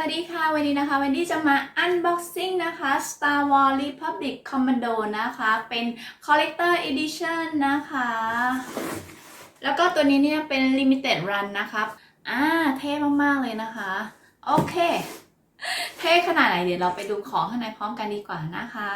วัสดีค่ะ วันนี้นะคะวันนี้จะมา unboxing นะคะ Star Wars Republic Commando นะคะ เป็น Collector Edition นะคะ แล้วก็ตัวนี้เนี่ยเป็น Limited Run นะครับอ่าเท่มาก ๆ เลยนะคะ โอเค เท่ขนาดไหนเดี๋ยวเราไปดูของข้างในพร้อมกันดีกว่านะคะ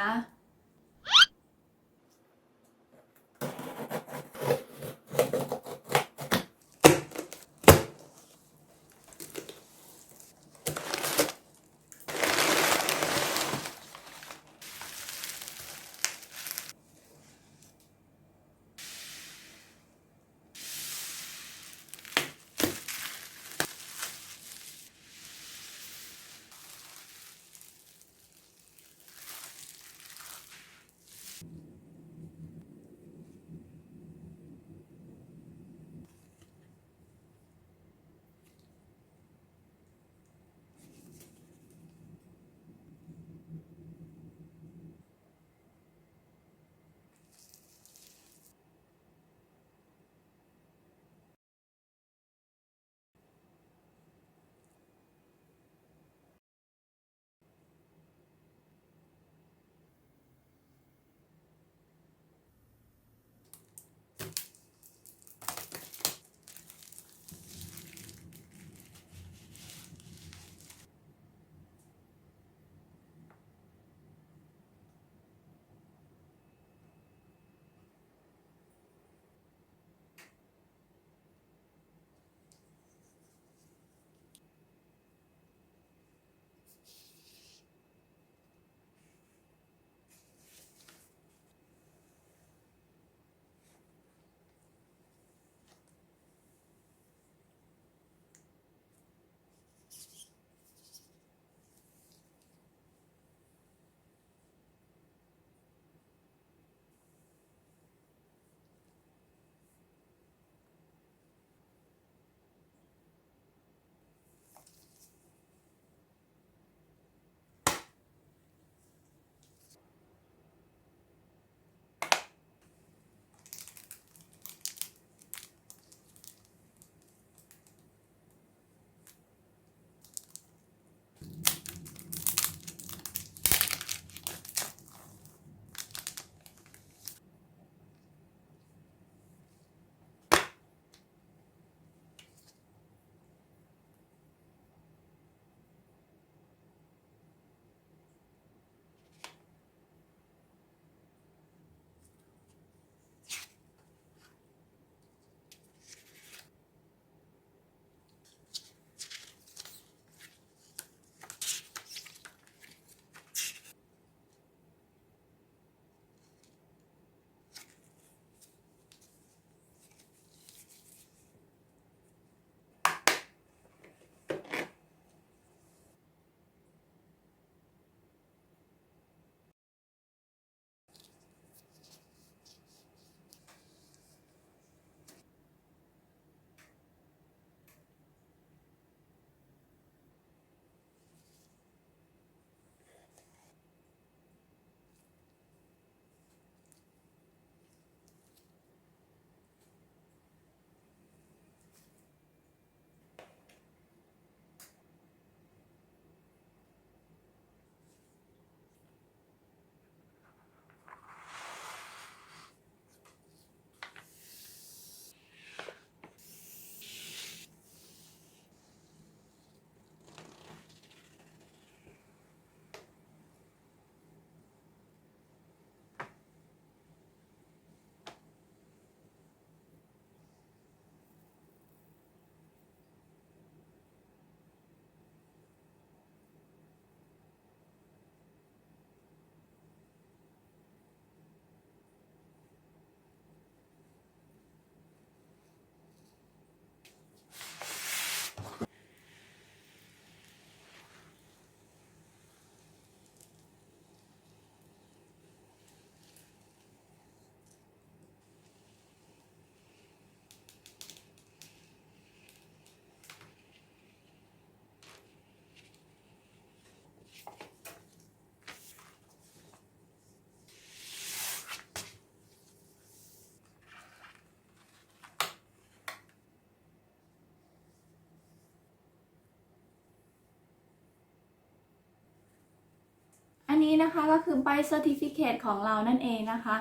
นี้นะคะก็คือใบ certificate ของเรานั่นเองนะคะ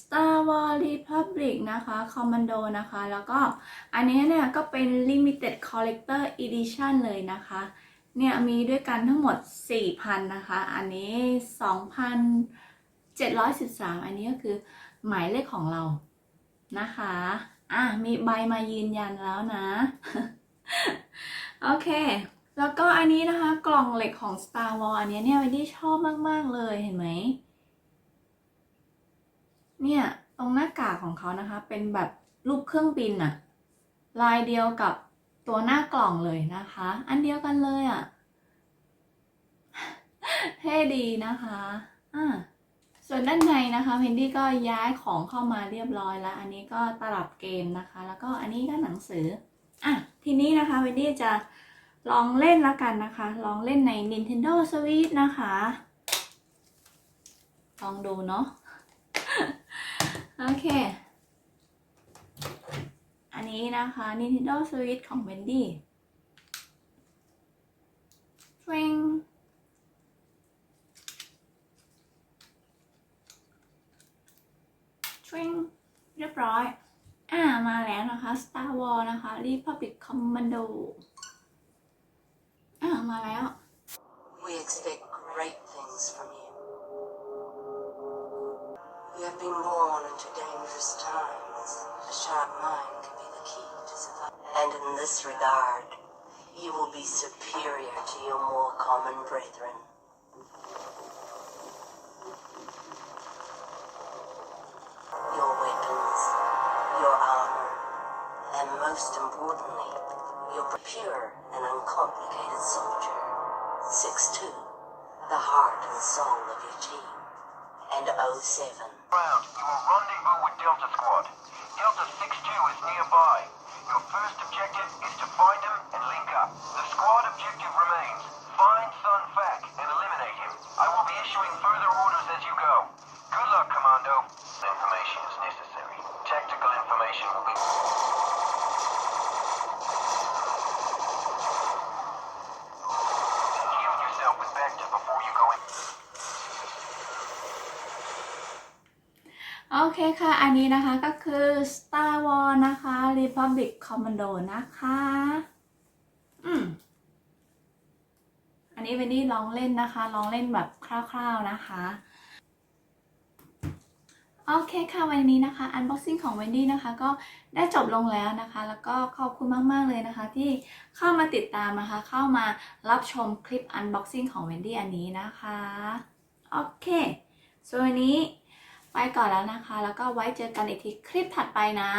Star Wars Republic นะคะ Commando นะคะ แล้วก็อันนี้เนี่ยก็เป็น limited collector edition เลยนะคะ เนี่ยมีด้วยกันทั้งหมด 4,000 นะคะ อันนี้ 2,713 อันนี้ก็คือหมายเลขของเรานะคะ อะ มีใบมายืนยันแล้วนะ โอเค แล้วก็อันนี้นะคะกล่องเหล็กของ Star Wars อันนี้เนี่ยวินดี้ชอบมากๆเลยเห็นไหม เนี่ยตรงหน้ากากของเขานะคะ เป็นแบบรูปเครื่องบินอะลายเดียวกับตัวหน้ากล่องเลยนะคะ อันเดียวกันเลยอะเท่ดีนะคะอ่าส่วนด้านในนะคะเพนดี้ก็ย้ายของเข้ามาเรียบร้อยแล้ว อันนี้ก็ตลับเกมนะคะ แล้วก็อันนี้ก็หนังสืออะทีนี้นะคะเพนดี้จะ ลองเล่นแล้วกันนะคะ ลองเล่นใน Nintendo Switch นะคะ ลองดูเนาะ โอเค อันนี้นะคะ Nintendo Switch ของ Wendy ฟริงฟริงเรียบร้อย อ่า มาแล้วนะคะ Star Wars นะคะ Republic Commando มาแล้ว We expect great things from you. You have been born into dangerous times. A sharp mind can be the key to survival. And in this regard, you will be superior to your more common brethren. Your weapons, your armor, and most importantly, your pure and uncomplicated soldier. 6-2, the heart and soul of your team. And 07, Round, you will rendezvous with Delta Squad. Delta 6-2 is nearby. Your first objective คค่ะ อันนี้นะคะก็คือ Star Wars นะคะ Republic Commando นะคะ อืม อันนี้เวนดี้ลองเล่นนะคะ ลองเล่นแบบคร่าวๆนะคะโอเคค่ะวันนี้นะคะ unboxing ของเวนดี้นะคะก็ได้จบลงแล้วนะคะ แล้วก็ขอบคุณมาก ๆ เลยนะคะ ที่เข้ามาติดตามนะคะ เข้ามารับชมคลิป unboxing ของเวนดี้อันนี้นะคะ โอเคส่วนวันนี้ ไปก่อนแล้วนะคะ แล้วก็ไว้เจอกันอีกทีคลิปถัดไปนะ